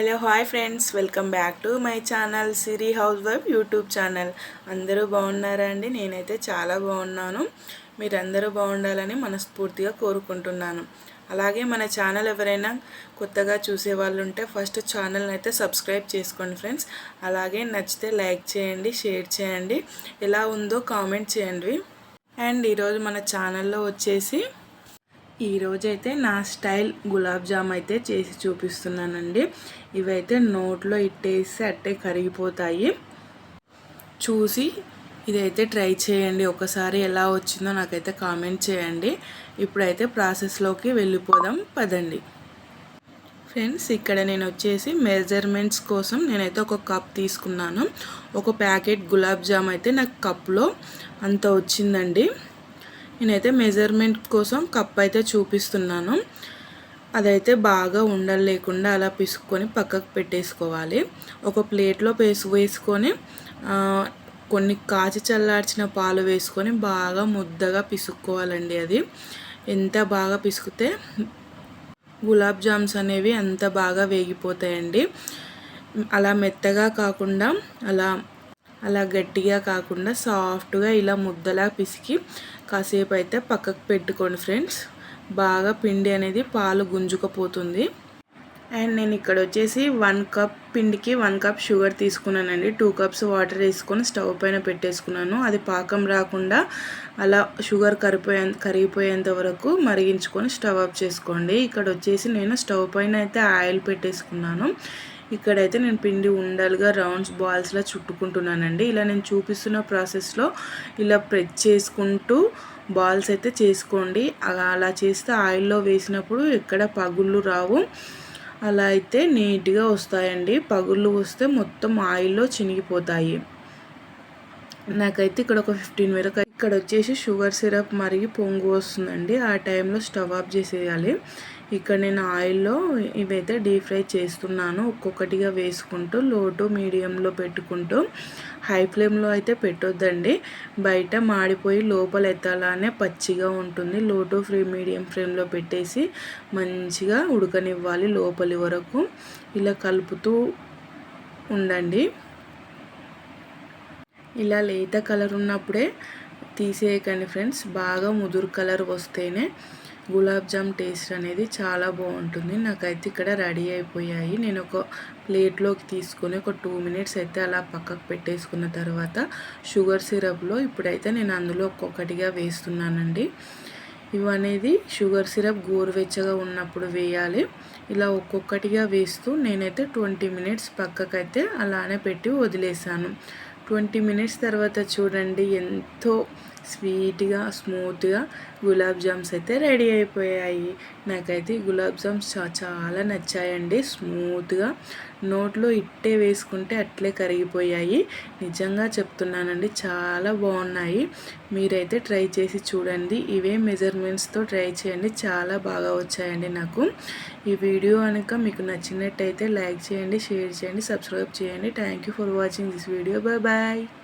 Hello hi friends welcome back to my channel Siri housewife YouTube channel అందరూ బాగున్నారా అండి నేనైతే చాలా బాగున్నాను. మీరందరూ బాగుండాలని మనస్ఫూర్తిగా కోరుకుంటున్నాను. అలాగే మన ఛానల్ ఎవరైనా కొత్తగా చూసే వాళ్ళు ఉంటే ఫస్ట్ ఛానల్ని అయితే సబ్స్క్రైబ్ చేసుకోండి ఫ్రెండ్స్ అలాగే నచ్చితే లైక్ చేయండి షేర్ చేయండి. ఎలా ఉందో కామెంట్ చేయండి. అండ్ ఈరోజు మన ఛానల్లో వచ్చేసి ఈరోజైతే నా స్టైల్ గులాబ్ జామ్ అయితే చేసి చూపిస్తున్నానండి. ఇవైతే నోట్లో ఇట్టేసి అట్టే కరిగిపోతాయి. చూసి ఇదైతే ట్రై చేయండి. ఒకసారి ఎలా వచ్చిందో నాకైతే కామెంట్ చేయండి. ఇప్పుడైతే ప్రాసెస్లోకి వెళ్ళిపోదాం. పదండి. ఫ్రెండ్స్ ఇక్కడ నేను వచ్చేసి మెజర్మెంట్స్ కోసం నేనైతే ఒక కప్ తీసుకున్నాను. ఒక ప్యాకెట్ గులాబ్ జామ్ అయితే నాకు కప్లో అంత వచ్చిందండి. నేనైతే మెజర్మెంట్ కోసం కప్ అయితే చూపిస్తున్నాను. అదైతే బాగా ఉండలు లేకుండా అలా పిసుక్కొని పక్కకు పెట్టేసుకోవాలి. ఒక ప్లేట్లో పేసు వేసుకొని కొన్ని కాచి చల్లార్చిన పాలు వేసుకొని బాగా ముద్దగా పిసుక్కోవాలండి అది. ఎంత బాగా పిసుకుతే గులాబ్ జామ్స్ అనేవి అంత బాగా వేగిపోతాయండి. అలా మెత్తగా కాకుండా అలా అలా గట్టిగా కాకుండా సాఫ్ట్గా ఇలా ముద్దలా పిసికి కాసేపు అయితే పక్కకు పెట్టుకోండి ఫ్రెండ్స్. బాగా పిండి అనేది పాలు గుంజుకపోతుంది. అండ్ నేను ఇక్కడ వచ్చేసి వన్ కప్ పిండికి వన్ కప్ షుగర్ తీసుకున్నానండి. టూ కప్స్ వాటర్ వేసుకొని స్టవ్ పైన పెట్టేసుకున్నాను. అది పాకం రాకుండా అలా షుగర్ కరిపోయే కరిగిపోయేంత వరకు మరిగించుకొని స్టవ్ ఆఫ్ చేసుకోండి. ఇక్కడ వచ్చేసి నేను స్టవ్ పైన అయితే ఆయిల్ పెట్టేసుకున్నాను. ఇక్కడైతే నేను పిండి ఉండలుగా రౌండ్స్ బాల్స్లా చుట్టుకుంటున్నానండి. ఇలా నేను చూపిస్తున్న ప్రాసెస్లో ఇలా ప్రెస్ చేసుకుంటూ బాల్స్ అయితే చేసుకోండి. అలా చేస్తే ఆయిల్లో వేసినప్పుడు ఎక్కడ పగుళ్ళు రావు. అలా అయితే నీట్గా వస్తాయండి. పగుళ్ళు వస్తే మొత్తం ఆయిల్లో చినిగిపోతాయి. నాకైతే ఇక్కడ ఒక ఫిఫ్టీన్ వరకు ఇక్కడ వచ్చేసి షుగర్ సిరప్ మరిగి పొంగు వస్తుందండి. ఆ టైంలో స్టవ్ ఆఫ్ చేసేయాలి. ఇక్కడ నేను ఆయిల్లో ఇవైతే డీప్ ఫ్రై చేస్తున్నాను. ఒక్కొక్కటిగా వేసుకుంటూ లో టు మీడియంలో పెట్టుకుంటూ హై ఫ్లేమ్లో అయితే పెట్టొద్దండి. బయట మాడిపోయి లోపల ఎత్తాలనే పచ్చిగా ఉంటుంది. లో టు ఫ్రీ మీడియం ఫ్లేమ్లో పెట్టేసి మంచిగా ఉడకనివ్వాలి లోపలి వరకు. ఇలా కలుపుతూ ఉండండి. ఇలా లేత కలర్ ఉన్నప్పుడే తీసేయకండి ఫ్రెండ్స్. బాగా ముదురు కలర్ వస్తేనే గులాబ్ జామ్ టేస్ట్ అనేది చాలా బాగుంటుంది. నాకైతే ఇక్కడ రెడీ అయిపోయాయి. నేను ఒక ప్లేట్లోకి తీసుకొని ఒక టూ మినిట్స్ అయితే అలా పక్కకు పెట్టేసుకున్న తర్వాత షుగర్ సిరప్లో ఇప్పుడైతే నేను అందులో ఒక్కొక్కటిగా వేస్తున్నానండి. ఇవనేది షుగర్ సిరప్ గోరువెచ్చగా ఉన్నప్పుడు వేయాలి. ఇలా ఒక్కొక్కటిగా వేస్తూ నేనైతే ట్వంటీ మినిట్స్ పక్కకైతే అలానే పెట్టి వదిలేసాను ట్వంటీ మినిట్స్ తర్వాత చూడండి ఎంతో స్వీట్గా స్మూత్గా గులాబ్ జామ్స్ అయితే రెడీ అయిపోయాయి. నాకైతే గులాబ్ జామ్స్ చాలా నచ్చాయండి. స్మూత్గా నోట్లో ఇట్టే వేసుకుంటే అట్లే కరిగిపోయాయి. నిజంగా చెప్తున్నానండి చాలా బాగున్నాయి. మీరైతే ట్రై చేసి చూడండి. ఇవే మెజర్మెంట్స్తో ట్రై చేయండి. చాలా బాగా వచ్చాయండి నాకు. ఈ వీడియో కనుక మీకు నచ్చినట్టయితే లైక్ చేయండి షేర్ చేయండి సబ్స్క్రైబ్ చేయండి. Thank you for watching this video. Bye bye.